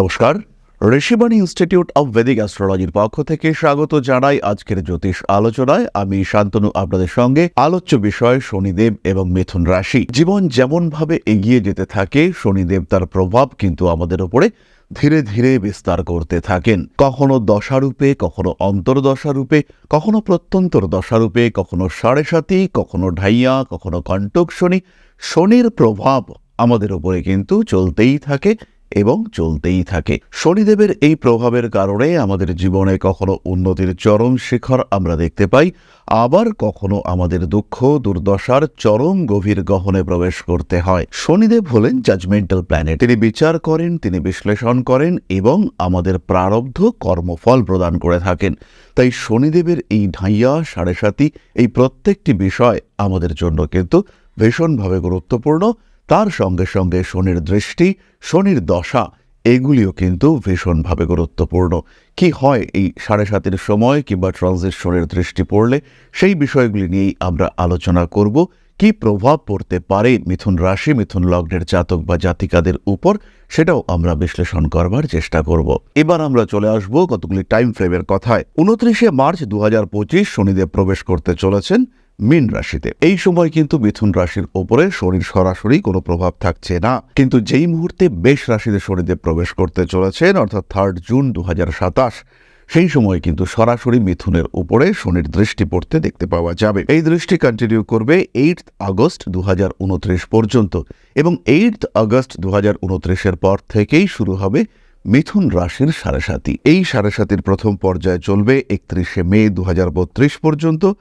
নমস্কার। Rishibani institute of Vedic অ্যাস্ট্রোলজির পক্ষ থেকে স্বাগত জানাই আজকের জ্যোতিষ আলোচনায়। আমি শান্তনু, আপনাদের সঙ্গে আলোচ্য বিষয় শনিদেব এবং মিথুন রাশি। জীবন যেমন ভাবে এগিয়ে যেতে থাকে, শনিদেব তার প্রভাব কিন্তু আমাদের উপরে ধীরে ধীরে বিস্তার করতে থাকেন। কখনো দশারূপে, কখনো অন্তর্দশারূপে, কখনো প্রত্যন্তর দশারূপে কখনো সাড়ে সাতি, কখনো ঢাইয়া, কখনো কণ্টক শনি। শনির প্রভাব আমাদের উপরে কিন্তু চলতেই থাকে। এবং চলতেই থাকে। শনিদেবের এই প্রভাবের কারণে আমাদের জীবনে কখনো উন্নতির চরম শিখর আমরা দেখতে পাই। আবার কখনো আমাদের দুঃখ, দুর্দশার চরম গভীর গহনে প্রবেশ করতে হয়। শনিদেব হলেন জাজমেন্টাল প্ল্যানেট তিনি বিচার করেন, তিনি বিশ্লেষণ করেন এবং আমাদের প্রারব্ধ কর্মফল প্রদান করে থাকেন। তাই শনিদেবের এই ঢাইয়া সাড়ে সাতি এই প্রত্যেকটি বিষয় আমাদের জন্য কিন্তু ভীষণভাবে গুরুত্বপূর্ণ। তার সঙ্গে সঙ্গে শনির দৃষ্টি, শনির দশা, এগুলিও কিন্তু ভীষণভাবে গুরুত্বপূর্ণ। কি হয় এই সাড়ে সাতের সময় কিংবা ট্রানজিট শনির দৃষ্টি পড়লে সেই বিষয়গুলি নিয়েই আমরা আলোচনা করব। কি প্রভাব পড়তে পারে মিথুন রাশি, মিথুন লগ্নের জাতক বা জাতিকাদের উপর? সেটাও আমরা বিশ্লেষণ করবার চেষ্টা করব। এবার আমরা চলে আসব কতগুলি টাইম ফ্রেমের কথায়। উনত্রিশে মার্চ দু হাজার পঁচিশ শনিদেব প্রবেশ করতে চলেছেন। মীন রাশিতে। এই সময় কিন্তু মিথুন রাশির ওপরে শনির সরাসরি কোনো প্রভাব থাকছে না। কিন্তু যেই মুহূর্তে বেশ রাশিতে শনিদেব প্রবেশ করতে চলেছেন, অর্থাৎ থার্ড জুন দু হাজার সাতাশ, সেই সময় কিন্তু সরাসরি মিথুনের উপরে শনির দৃষ্টি পড়তে দেখতে পাওয়া যাবে। এই দৃষ্টি কন্টিনিউ করবে এইট আগস্ট দু হাজার উনত্রিশ পর্যন্ত এবং এইট আগস্ট উনত্রিশ এর পর থেকেই শুরু হবে মিথুন রাশির সাড়ে সাতি এই সাড়ে সাতির প্রথম পর্যায়ে চলবে একত্রিশে মে দু হাজার বত্রিশ পর্যন্ত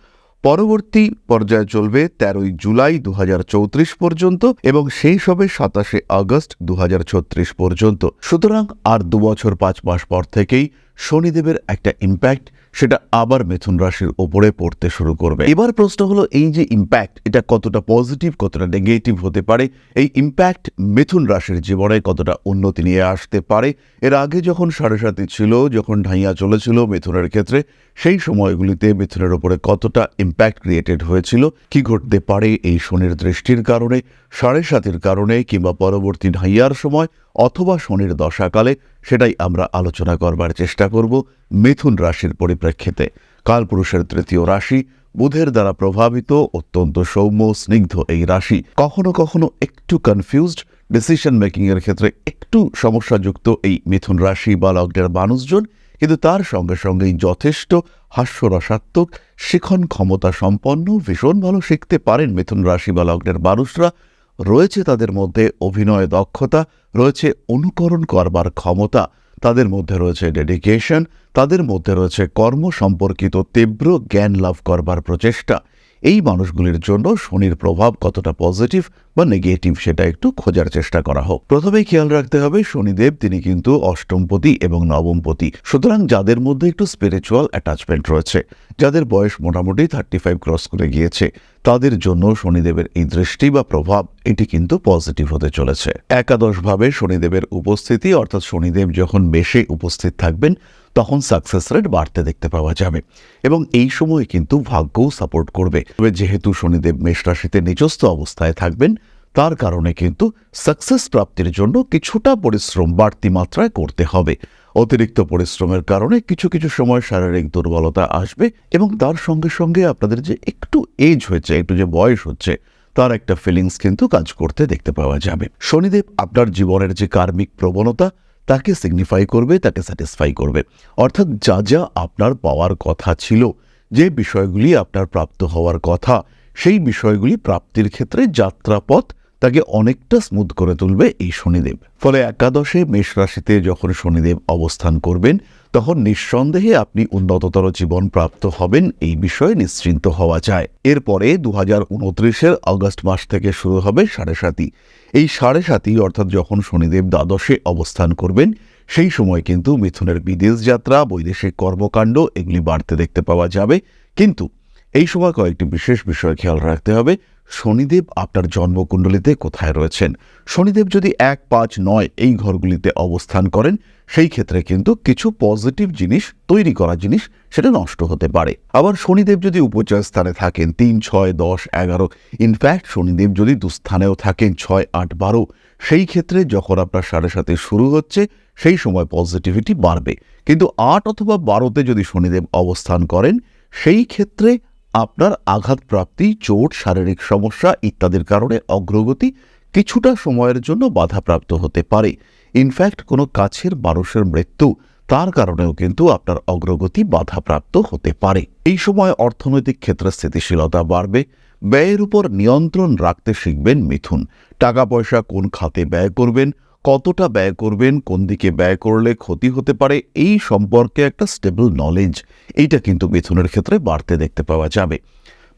পরবর্তী পর্যায়ে চলবে তেরোই জুলাই দু হাজার চৌত্রিশ পর্যন্ত এবং শেষ হবে সাতাশে আগস্ট দু হাজার ছত্রিশ পর্যন্ত। সুতরাং আর দু বছর পাঁচ মাস পর থেকেই শনিদেবের একটা ইম্প্যাক্ট সেটা আবার মিথুন রাশির ওপরে পড়তে শুরু করবে। এবার প্রশ্ন হলো, এই যে ইম্প্যাক্ট এটা কতটা পজিটিভ কতটা নেগেটিভ হতে পারে? এই ইম্প্যাক্ট মিথুন রাশির জীবনে কতটা উন্নতি নিয়ে আসতে পারে? এর আগে যখন সাড়ে সাতি ছিল, যখন ঢাইয়া চলেছিল মিথুনের ক্ষেত্রে সেই সময়গুলিতে মিথুনের ওপরে কতটা ইম্প্যাক্ট ক্রিয়েটেড হয়েছিল, কি ঘটতে পারে এই শনির দৃষ্টির কারণে, সাড়ে সাতের কারণে কিংবা পরবর্তী ঢাইয়ার সময় অথবা শনির দশাকালে, সেটাই আমরা আলোচনা করবার চেষ্টা করব মিথুন রাশির পরিপ্রেক্ষিতে। কালপুরুষের তৃতীয় রাশি, বুধের দ্বারা প্রভাবিত, অত্যন্ত সৌম্য, স্নিগ্ধ এই রাশি, কখনো কখনো একটু কনফিউজড ডিসিশন মেকিংয়ের ক্ষেত্রে একটু সমস্যাযুক্ত এই মিথুন রাশি বা লগ্নের মানুষজন কিন্তু তার সঙ্গে সঙ্গেই যথেষ্ট হাস্যরসাত্মক, শিখন ক্ষমতা সম্পন্ন, ভীষণ ভালো শিখতে পারেন মিথুন রাশি বা লগ্নের মানুষরা। রয়েছে তাদের মধ্যে অভিনয় দক্ষতা, রয়েছে অনুকরণ করবার ক্ষমতা, তাদের মধ্যে রয়েছে ডেডিকেশন তাদের মধ্যে রয়েছে কর্ম সম্পর্কিত তীব্র জ্ঞান লাভ করবার প্রচেষ্টা। এই মানুষগুলির জন্য শনির প্রভাব কতটা পজিটিভ বা নেগেটিভ সেটা একটু খোঁজার চেষ্টা করা হোক। প্রথমেই খেয়াল রাখতে হবে, শনিদেব তিনি কিন্তু অষ্টমপতি এবং নবমপতি। সুতরাং যাদের মধ্যে একটু স্পিরিচুয়াল অ্যাটাচমেন্ট রয়েছে, যাদের বয়স মোটামুটি থার্টি ফাইভ ক্রস করে গিয়েছে, তাদের জন্য শনিদেবের এই দৃষ্টি বা প্রভাব, এটি কিন্তু পজিটিভ হতে চলেছে। একাদশভাবে শনিদেবের উপস্থিতি, অর্থাৎ শনিদেব যখন বেশে উপস্থিত থাকবেন তখন সাকসেস রেট বাড়তে দেখতে পাওয়া যাবে। এবং এই সময় কিন্তু ভাগ্যও সাপোর্ট করবে। তবে যেহেতু শনিদেব মেষ রাশিতে নিজস্ব অবস্থায় থাকবেন, তার কারণে কিন্তু সাকসেস প্রাপ্তির জন্য কিছুটা পরিশ্রম বাড়তি মাত্রায় করতে হবে। অতিরিক্ত পরিশ্রমের কারণে কিছু কিছু সময় শারীরিক দুর্বলতা আসবে এবং তার সঙ্গে সঙ্গে আপনাদের যে একটু এজ হয়েছে, একটু যে বয়স হচ্ছে, তার একটা ফিলিংস কিন্তু কাজ করতে দেখতে পাওয়া যাবে। শনিদেব আপনার জীবনের যে কার্মিক প্রবণতা তাকে সিগনিফাই করবে, তাকে স্যাটিসফাই করবে। অর্থাৎ যা যা আপনার পাওয়ার কথা ছিল, যে বিষয়গুলি আপনার প্রাপ্ত হওয়ার কথা, সেই বিষয়গুলি প্রাপ্তির ক্ষেত্রে যাত্রাপথ তাকে অনেকটা স্মুথ করে তুলবে এই শনিদেব। ফলে একাদশে মেষ রাশিতে যখন শনিদেব অবস্থান করবেন তখন নিঃসন্দেহে আপনি উন্নততর জীবন প্রাপ্ত হবেন, এই বিষয়ে নিশ্চিন্ত হওয়া যায়। এরপরে দু হাজার উনত্রিশের আগস্ট মাস থেকে শুরু হবে সাড়ে সাতই। এই সাড়ে সাতই অর্থাৎ যখন শনিদেব দ্বাদশে অবস্থান করবেন, সেই সময় কিন্তু মিথুনের বিদেশ যাত্রা, বৈদেশিক কর্মকাণ্ড এগুলি বাড়তে দেখতে পাওয়া যাবে। কিন্তু এই সময় কয়েকটি বিশেষ বিষয় খেয়াল রাখতে হবে। শনিদেব আপনার জন্মকুণ্ডলিতে কোথায় রয়েছেন? শনিদেব যদি এক পাঁচ নয় এই ঘরগুলিতে অবস্থান করেন, সেই ক্ষেত্রে কিন্তু কিছু পজিটিভ জিনিস, তৈরি করা জিনিস সেটা নষ্ট হতে পারে। আবার শনিদেব যদি উপচয় স্থানে থাকেন, তিন, ছয়, দশ, এগারো ইনফ্যাক্ট শনিদেব যদি দুস্থানেও থাকেন, ছয়, আট, বারো, সেই ক্ষেত্রে যখন আপনার সাড়ে সাথে শুরু হচ্ছে, সেই সময় পজিটিভিটি বাড়বে। কিন্তু আট অথবা বারোতে যদি শনিদেব অবস্থান করেন, সেই ক্ষেত্রে আপনার আঘাতপ্রাপ্তি, চোট, শারীরিক সমস্যা ইত্যাদির কারণে অগ্রগতি কিছুটা সময়ের জন্য বাধাপ্রাপ্ত হতে পারে। ইনফ্যাক্ট কোনো কাছের মানুষের মৃত্যু, তার কারণেও কিন্তু আপনার অগ্রগতি বাধাপ্রাপ্ত হতে পারে। এই সময় অর্থনৈতিক ক্ষেত্রে স্থিতিশীলতা বাড়বে। ব্যয়ের উপর নিয়ন্ত্রণ রাখতে শিখবেন মিথুন। টাকা পয়সা কোন খাতে ব্যয় করবেন? কতটা ব্যয় করবেন, কোন দিকে ব্যয় করলে ক্ষতি হতে পারে, এই সম্পর্কে একটা স্টেবল নলেজ এইটা কিন্তু মিথুনের ক্ষেত্রে বাড়তে দেখতে পাওয়া যাবে।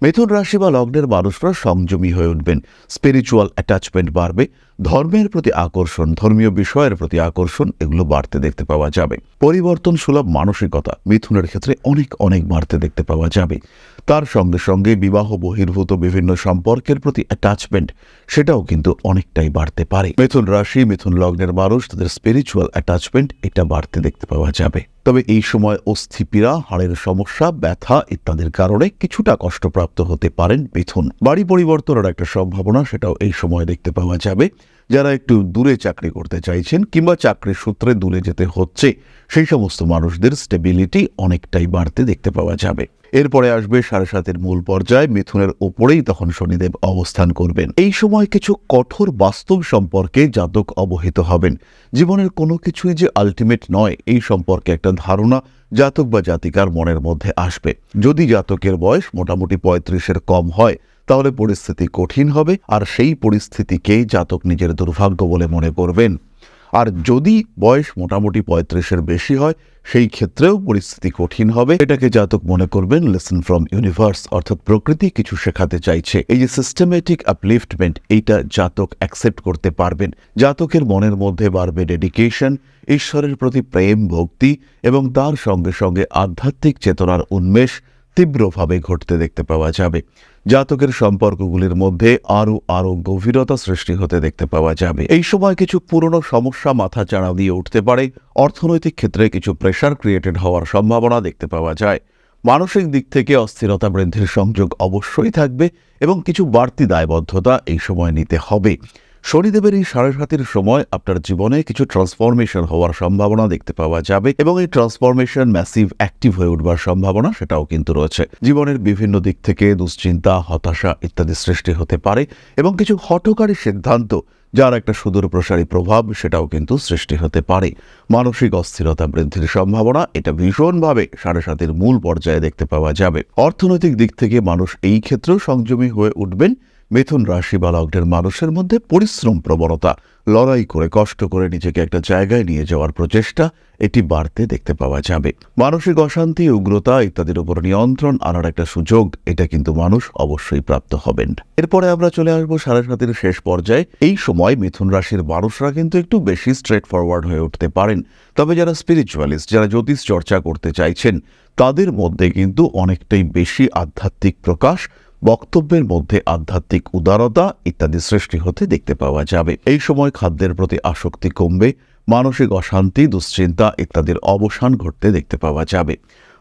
মিথুন রাশি বা লগ্নের মানুষরা সংযমী হয়ে উঠবেন স্পিরিচুয়াল অ্যাটাচমেন্ট বাড়বে ধর্মের প্রতি আকর্ষণ, ধর্মীয় বিষয়ের প্রতি আকর্ষণ, এগুলো বাড়তে দেখতে পাওয়া যাবে। পরিবর্তন সুলভ মানসিকতা মিথুনের ক্ষেত্রে অনেক অনেক বাড়তে দেখতে পাওয়া যাবে। তার সঙ্গে সঙ্গে বিবাহ বহির্ভূত বিভিন্ন সম্পর্কের প্রতি অ্যাটাচমেন্ট সেটাও কিন্তু অনেকটাই বাড়তে পারে। মিথুন রাশি, মিথুন লগ্নের মানুষ, তাদের স্পিরিচুয়াল অ্যাটাচমেন্ট এটা বাড়তে দেখতে পাওয়া যাবে। তবে এই সময় অস্থিপীড়া, হাড়ের সমস্যা, ব্যথা ইত্যাদির কারণে কিছুটা কষ্টপ্রাপ্ত হতে পারেন মিথুন। বাড়ি পরিবর্তনের একটা সম্ভাবনা সেটাও এই সময় দেখতে পাওয়া যাবে। যারা একটু দূরে চাকরি করতে চাইছেন কিংবা চাকরির সূত্রে দূরে যেতে হচ্ছে, সেই সমস্ত মানুষদের স্টেবিলিটি অনেকটাই বাড়তে দেখতে পাওয়া যাবে। এরপরে আসবে সাড়ে সাতের মূল পর্যায়ে, মিথুনের ওপরেই তখন শনিদেব অবস্থান করবেন। এই সময় কিছু কঠোর বাস্তব সম্পর্কে জাতক অবহিত হবেন। জীবনের কোনো কিছুই যে আলটিমেট নয়, এই সম্পর্কে একটা ধারণা জাতক বা জাতিকার মনের মধ্যে আসবে। যদি জাতকের বয়স মোটামুটি পঁয়ত্রিশের কম হয় তাহলে পরিস্থিতি কঠিন হবে আর সেই পরিস্থিতিকেই জাতক নিজের দুর্ভাগ্য বলে মনে করবেন। আর যদি বয়স মোটামুটি পঁয়ত্রিশের বেশি হয়, সেই ক্ষেত্রেও পরিস্থিতি কঠিন হবে। এটাকে জাতক মনে করবেন লেসন ফ্রম ইউনিভার্স অর্থাৎ প্রকৃতি কিছু শেখাতে চাইছে। এই যে সিস্টেমেটিক আপলিফটমেন্ট এইটা জাতক অ্যাকসেপ্ট করতে পারবেন। জাতকের মনের মধ্যে বাড়বে ডেডিকেশন ঈশ্বরের প্রতি প্রেম, ভক্তি এবং তার সঙ্গে সঙ্গে আধ্যাত্মিক চেতনার উন্মেষ তীব্রভাবে ঘটতে দেখতে পাওয়া যাবে। জাতকের সম্পর্কগুলির মধ্যে আরও আরও গভীরতা সৃষ্টি হতে দেখতে পাওয়া যাবে। এই সময় কিছু পুরনো সমস্যা মাথা চাড়া দিয়ে উঠতে পারে। অর্থনৈতিক ক্ষেত্রে কিছু প্রেশার ক্রিয়েটেড হওয়ার সম্ভাবনা দেখতে পাওয়া যায়। মানসিক দিক থেকে অস্থিরতা বৃদ্ধির সংযোগ অবশ্যই থাকবে এবং কিছু বাড়তি দায়বদ্ধতা এই সময় নিতে হবে। শনিদেবের এই সাড়ে সাতের সময় আপনার জীবনে কিছু ট্রান্সফরমেশন হওয়ার সম্ভাবনা দেখতে পাওয়া যাবে এবং এই ট্রান্সফরমেশন ম্যাসিভ অ্যাক্টিভ হয়ে উঠবার সম্ভাবনা সেটাও কিন্তু রয়েছে। জীবনের বিভিন্ন দিক থেকে দুশ্চিন্তা, হতাশা ইত্যাদি সৃষ্টি হতে পারে এবং কিছু হঠকারী সিদ্ধান্ত যার একটা সুদূর প্রসারী প্রভাব সেটাও কিন্তু সৃষ্টি হতে পারে। মানসিক অস্থিরতা বৃদ্ধির সম্ভাবনা এটা ভীষণভাবে সাড়ে সাতের মূল পর্যায়ে দেখতে পাওয়া যাবে। অর্থনৈতিক দিক থেকে মানুষ এই ক্ষেত্রেও সংযমী হয়ে উঠবেন। মিথুন রাশি বা লগ্নের মানুষের মধ্যে পরিশ্রম প্রবণতা, লড়াই করে, কষ্ট করে নিজেকে একটা জায়গায় নিয়ে যাওয়ার প্রচেষ্টা এটি বাড়তে দেখতে পাওয়া যাবে। মানসিক অশান্তি, উগ্রতা ইত্যাদির উপর নিয়ন্ত্রণ আনার একটা সুযোগ এটা কিন্তু মানুষ অবশ্যই প্রাপ্ত হবেন। এরপরে আমরা চলে আসব সাড়ে সাতের শেষ পর্যায়ে। এই সময় মিথুন রাশির মানুষরা কিন্তু একটু বেশি স্ট্রেট ফরওয়ার্ড হয়ে উঠতে পারেন। তবে যারা স্পিরিচুয়ালিস্ট যারা জ্যোতিষ চর্চা করতে চাইছেন, তাদের মধ্যে কিন্তু অনেকটাই বেশি আধ্যাত্মিক প্রকাশ বক্তব্যের মধ্যে আধ্যাত্মিক উদারতা ইত্যাদি সৃষ্টি হতে দেখতে পাওয়া যাবে। এই সময় খাদ্যের প্রতি আসক্তি কমবে, মানসিক অশান্তি, দুশ্চিন্তা ইত্যাদির অবসান ঘটতে দেখতে পাওয়া যাবে।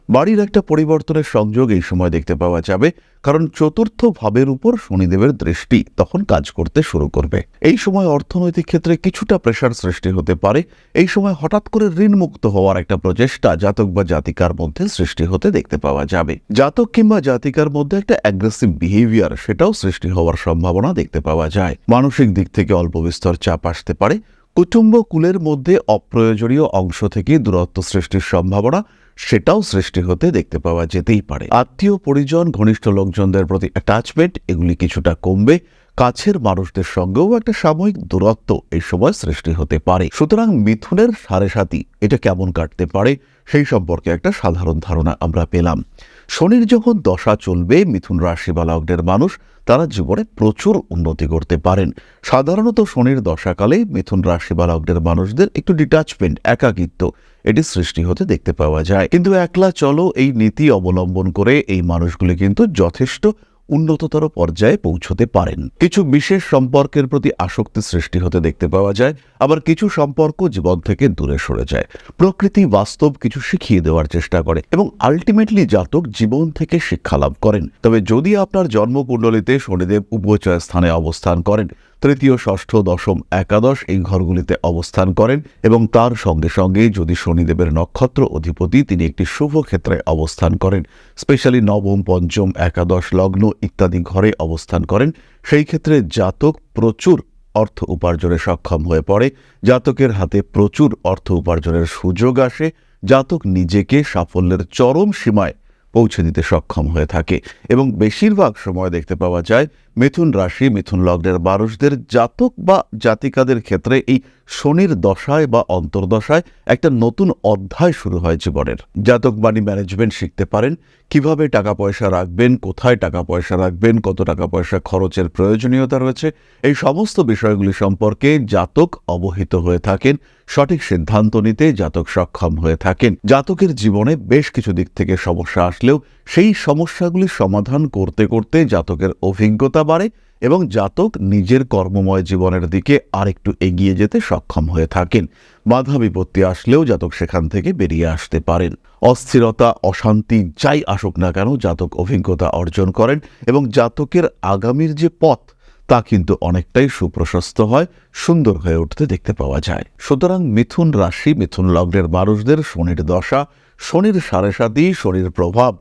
বাড়ির একটা পরিবর্তনের সংযোগ এই সময় দেখতে পাওয়া যাবে, কারণ চতুর্থ ভাবের উপর শনিদেবের দৃষ্টি তখন কাজ করতে শুরু করবে। এই সময় অর্থনৈতিক ক্ষেত্রে কিছুটা প্রেশার সৃষ্টি হতে পারে। এই সময় হঠাৎ করে ঋণমুক্ত হওয়ার একটা প্রচেষ্টা জাতক বা জাতিকার মধ্যে সৃষ্টি হতে দেখতে পাওয়া যাবে। জাতক কিংবা জাতিকার মধ্যে একটা অ্যাগ্রেসিভ বিহেভিয়ার সেটাও সৃষ্টি হওয়ার সম্ভাবনা দেখতে পাওয়া যায়। মানসিক দিক থেকে অল্প বিস্তর চাপ আসতে পারে। কুটুম্ব কুলের মধ্যে অপ্রয়োজনীয় অংশ থেকে দূরত্ব সৃষ্টির সম্ভাবনা সেটাও সৃষ্টি হতে দেখতে পাওয়া যেতেই পারে। আত্মীয়, পরিজন, ঘনিষ্ঠ লোকজনদের প্রতি অ্যাটাচমেন্ট এগুলি কিছুটা কমবে। কাছের মানুষদের সঙ্গেও একটা সাময়িক দূরত্ব এই সময় সৃষ্টি হতে পারে। সুতরাং মিথুনের সাড়ে সাথী এটা কেমন কাটতে পারে সেই সম্পর্কে একটা সাধারণ ধারণা আমরা পেলাম। শনির যখন দশা চলবে, মিথুন রাশি বা লগ্নের মানুষ তারা জীবনে প্রচুর উন্নতি করতে পারেন। সাধারণত শনির দশাকালে মিথুন রাশি বা লগ্নের মানুষদের একটু ডিটাচমেন্ট একাকিত্ব এটি সৃষ্টি হতে দেখতে পাওয়া যায়। কিন্তু একলা চলো, এই নীতি অবলম্বন করে এই মানুষগুলি কিন্তু যথেষ্ট উন্নততর পর্যায়ে পৌঁছতে পারেন। কিছু বিশেষ সম্পর্কের প্রতি আসক্তি সৃষ্টি হতে দেখতে পাওয়া যায়, আবার কিছু সম্পর্ক জীবন থেকে দূরে সরে যায়। প্রকৃতি বাস্তব কিছু শিখিয়ে দেওয়ার চেষ্টা করে এবং আলটিমেটলি জাতক জীবন থেকে শিক্ষা লাভ করেন। তবে যদি আপনার জন্মকুণ্ডলিতে শনিদেব উপচয় স্থানে অবস্থান করেন তৃতীয়, ষষ্ঠ, দশম, একাদশ এই ঘরগুলিতে অবস্থান করেন এবং তার সঙ্গে সঙ্গে যদি শনিদেবের নক্ষত্র অধিপতি, তিনি একটি শুভ ক্ষেত্রে অবস্থান করেন। স্পেশালি নবম, পঞ্চম, একাদশ, লগ্ন ইত্যাদি ঘরে অবস্থান করেন। সেই ক্ষেত্রে জাতক প্রচুর অর্থ উপার্জনে সক্ষম হয়ে পড়ে। জাতকের হাতে প্রচুর অর্থ উপার্জনের সুযোগ আসে। জাতক নিজেকে সাফল্যের চরম সীমায় পৌঁছে দিতে সক্ষম হয়ে থাকে এবং বেশিরভাগ সময় দেখতে পাওয়া যায় মিথুন রাশি, মিথুন লগ্নের মানুষদের জাতক বা জাতিকাদের ক্ষেত্রে এই শনির দশায় বা অন্তর্দশায় একটা নতুন অধ্যায় শুরু হয় জীবনের। জাতক বাণী ম্যানেজমেন্ট শিখতে পারেন, কীভাবে টাকা পয়সা রাখবেন, কোথায় টাকা পয়সা রাখবেন, কত টাকা পয়সা খরচের প্রয়োজনীয়তা রয়েছে, এই সমস্ত বিষয়গুলি সম্পর্কে জাতক অবহিত হয়ে থাকেন, সঠিক সিদ্ধান্ত নিতে জাতক সক্ষম হয়ে থাকেন। জাতকের জীবনে বেশ কিছু দিক থেকে সমস্যা আসলেও সেই সমস্যাগুলি সমাধান করতে করতে জাতকের অভিজ্ঞতা বাড়ে এবং জাতক নিজের কর্মময় জীবনের দিকে আরেকটু এগিয়ে যেতে সক্ষম হয়ে থাকেন। বাধা বিপত্তি আসলেও জাতক সেখান থেকে বেরিয়ে আসতে পারেন। অস্থিরতা, অশান্তি যাই আসুক না কেন জাতক অভিজ্ঞতা অর্জন করেন এবং জাতকের আগামীর যে পথ, তা কিন্তু অনেকটাই সুপ্রশস্ত হয়, সুন্দর হয়ে উঠতে দেখতে পাওয়া যায়। সুতরাং মিথুন রাশি, মিথুন লগ্নের মানুষদের শনির দশা, শনির সাড়ে সাতি শনির প্রভাব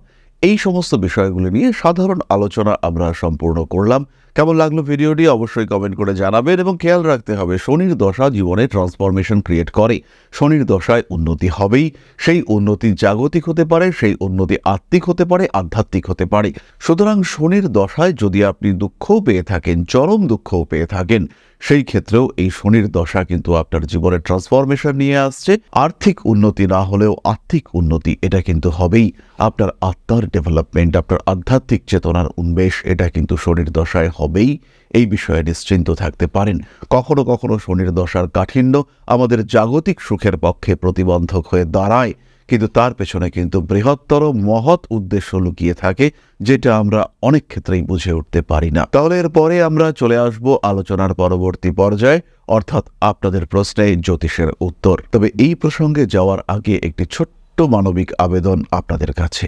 এই সমস্ত বিষয়গুলো নিয়ে সাধারণ আলোচনা আমরা সম্পূর্ণ করলাম। কেমন লাগল ভিডিওটি অবশ্যই কমেন্ট করে জানাবেন এবং খেয়াল রাখতে হবে, শনির দশা জীবনে ট্রান্সফরমেশন ক্রিয়েট করে। শনির দশায় উন্নতি হবেই, সেই উন্নতি জাগতিক হতে পারে, সেই উন্নতি আত্মিক হতে পারে, আধ্যাত্মিক হতে পারে। সুতরাং শনির দশায় যদি আপনি দুঃখও পেয়ে থাকেন, চরম দুঃখও পেয়ে থাকেন, সেই ক্ষেত্রেও এই শনির দশা কিন্তু আপনার জীবনে ট্রান্সফরমেশন নিয়ে আসছে। আর্থিক উন্নতি না হলেও আর্থিক উন্নতি এটা কিন্তু হবেই। আপনার আত্মার ডেভেলপমেন্ট আপনার আধ্যাত্মিক চেতনার উন্মেষ এটা কিন্তু শনির দশায় হবেই এই বিষয়ে নিশ্চিন্ত থাকতে পারেন। কখনো কখনো শনির দশার কাঠিন্য আমাদের জাগতিক সুখের পক্ষে প্রতিবন্ধক হয়ে দাঁড়ায়, কিন্তু তার পেছনে কিন্তু বৃহত্তর মহৎ উদ্দেশ্য লুকিয়ে থাকে, যেটা আমরা অনেক ক্ষেত্রেই বুঝে উঠতে পারি না। তাহলে এরপরে আমরা চলে আসব আলোচনার পরবর্তী পর্যায়ে, অর্থাৎ আপনাদের প্রশ্নে জ্যোতিষের উত্তর। তবে এই প্রসঙ্গে যাওয়ার আগে একটি ছোট্ট মানবিক আবেদন আপনাদের কাছে।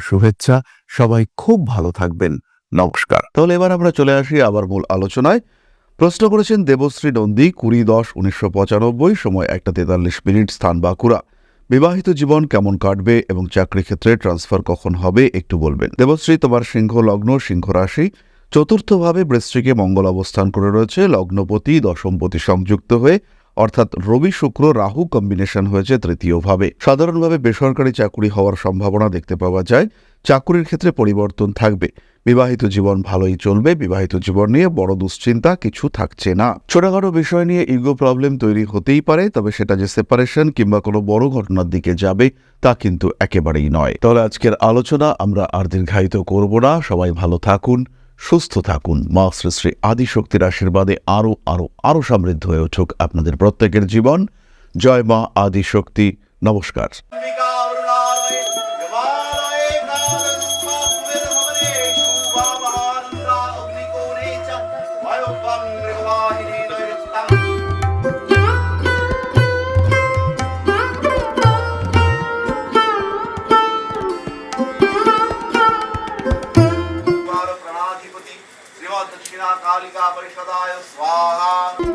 শুভেচ্ছা। সবাই খুব ভালো থাকবেন। নমস্কার। তাহলে এবার আমরা চলে আসি আবার মূল আলোচনায়। প্রশ্ন করেছেন দেবশ্রী নন্দী, কুড়ি দশ উনিশশো পঁচানব্বই, সময় একটা তেতাল্লিশ মিনিট, স্থান বাঁকুড়া। বিবাহিত জীবন কেমন কাটবে এবং চাকরি ক্ষেত্রে ট্রান্সফার কখন হবে, একটু বলবেন। দেবশ্রী, তোমার সিংহ লগ্ন, সিংহ রাশি। চতুর্থভাবে বৃশ্চিকে মঙ্গল অবস্থান করে রয়েছে। লগ্নপতি, দশমপতি সংযুক্ত হয়ে অর্থাৎ রবি শুক্র রাহু কম্বিনেশন হয়েছে তৃতীয়ভাবে। সাধারণভাবে বেসরকারি চাকুরি হওয়ার সম্ভাবনা দেখতে পাওয়া যায়। চাকুরির ক্ষেত্রে পরিবর্তন থাকবে। বিবাহিত জীবন ভালোই চলবে। বিবাহিত জীবন নিয়ে বড় দুশ্চিন্তা কিছু থাকছে না। ছোটখাটো বিষয় নিয়ে ইগো প্রবলেম তৈরি হতেই পারে, তবে সেটা যে সেপারেশন কিংবা কোনো বড় ঘটনার দিকে যাবে, তা কিন্তু একেবারেই নয়। তাহলে আজকের আলোচনা আমরা আর দীর্ঘায়িত করব না। সবাই ভালো থাকুন। সুস্থ থাকুন। মা শ্রী আদিশক্তির আশীর্বাদে আরও আরও আরও সমৃদ্ধ হয়ে উঠুক আপনাদের প্রত্যেকের জীবন। জয় মা আদিশক্তি। নমস্কার। Allah'a